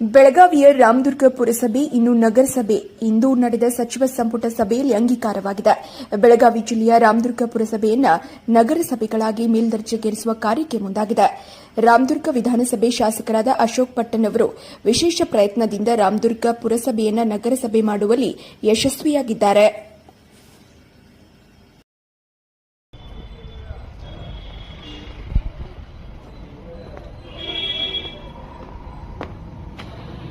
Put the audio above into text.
ಬೆಳಗಾವಿಯ ರಾಮದುರ್ಗ ಪುರಸಭೆ ಇನ್ನು ನಗರಸಭೆ. ಇಂದು ನಡೆದ ಸಚಿವ ಸಂಪುಟ ಸಭೆಯಲ್ಲಿ ಅಂಗೀಕಾರವಾಗಿದೆ. ಬೆಳಗಾವಿ ಜಿಲ್ಲೆಯ ರಾಮದುರ್ಗ ಪುರಸಭೆಯನ್ನು ನಗರಸಭೆಗಳಾಗಿ ಮೇಲ್ದರ್ಜೆಗೇರಿಸುವ ಕಾರ್ಯಕ್ಕೆ ಮುಂದಾಗಿದೆ. ರಾಮದುರ್ಗ ವಿಧಾನಸಭೆ ಶಾಸಕರಾದ ಅಶೋಕ್ ಪಟ್ಟಣ್ ಅವರು ವಿಶೇಷ ಪ್ರಯತ್ನದಿಂದ ರಾಮದುರ್ಗ ಪುರಸಭೆಯನ್ನು ನಗರಸಭೆ ಮಾಡುವಲ್ಲಿ ಯಶಸ್ವಿಯಾಗಿದ್ದಾರೆ.